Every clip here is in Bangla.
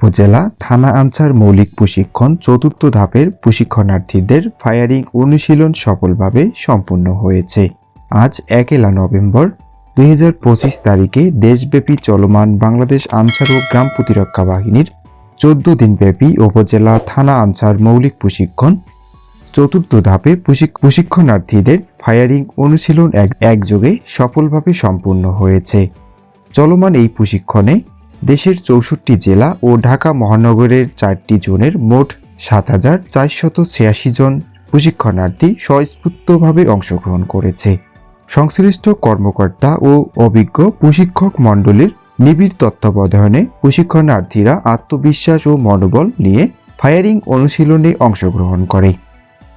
উপজেলা থানা আনসার মৌলিক প্রশিক্ষণ চতুর্থ ধাপের প্রশিক্ষণার্থীদের ফায়ারিং অনুশীলন সফলভাবে সম্পূর্ণ হয়েছে। আজ একেলা নভেম্বর দু হাজার পঁচিশ তারিখে দেশব্যাপী চলমান বাংলাদেশ আনসার ও গ্রাম প্রতিরক্ষা বাহিনীর চোদ্দ দিনব্যাপী উপজেলা থানা আনসার মৌলিক প্রশিক্ষণ চতুর্থ ধাপে প্রশিক্ষণার্থীদের ফায়ারিং অনুশীলন এক একযোগে সফলভাবে সম্পূর্ণ হয়েছে। চলমান এই প্রশিক্ষণে দেশের চৌষট্টি জেলা ও ঢাকা মহানগরের চারটি জোনের মোট সাত হাজার চারশত ছিয়াশি জন প্রশিক্ষণার্থী স্বস্ফূর্তভাবে অংশগ্রহণ করেছে। সংশ্লিষ্ট কর্মকর্তা ও অভিজ্ঞ প্রশিক্ষক মণ্ডলীর নিবিড় তত্ত্বাবধানে প্রশিক্ষণার্থীরা আত্মবিশ্বাস ও মনোবল নিয়ে ফায়ারিং অনুশীলনে অংশগ্রহণ করে।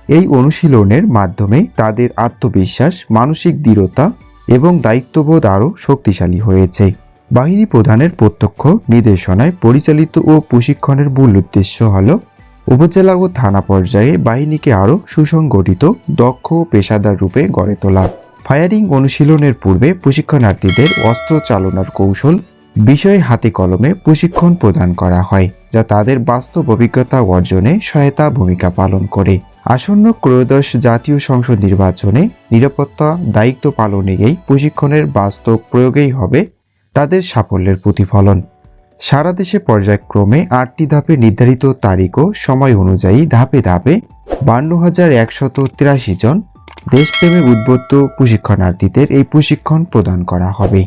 এই অনুশীলনের মাধ্যমে তাদের আত্মবিশ্বাস, মানসিক দৃঢ়তা এবং দায়িত্ববোধ আরও শক্তিশালী হয়েছে। বাহিনী প্রধানের প্রত্যক্ষ নির্দেশনায় পরিচালিত ও প্রশিক্ষণের মূল উদ্দেশ্য হল উপজেলা ও থানা পর্যায়ে বাহিনীকে আরও সুসংগঠিত, দক্ষ ও পেশাদার রূপে গড়ে তোলা, ফায়ারিং অনুশীলনের পূর্বে প্রশিক্ষণার্থীদের অস্ত্র চালনার কৌশল, বিষয়ে হাতে কলমে প্রশিক্ষণ প্রদান করা হয়, যা তাদের বাস্তব অভিজ্ঞতা অর্জনে সহায়তা ভূমিকা পালন করে। আসন্ন ক্রয়োদশ জাতীয় সংসদ নির্বাচনে নিরাপত্তা দায়িত্ব পালনে এই প্রশিক্ষণের বাস্তব প্রয়োগেই হবে তাদের সাফল্যের প্রতিফলন। সারা দেশে পর্যায়ক্রমে আটটি ধাপে নির্ধারিত তারিখ ও সময় অনুযায়ী ধাপে ধাপে বান্ন হাজার একশত তিরাশি জন দেশপ্রেমে উদ্বুদ্ধ প্রশিক্ষণার্থীদের এই প্রশিক্ষণ প্রদান করা হবে।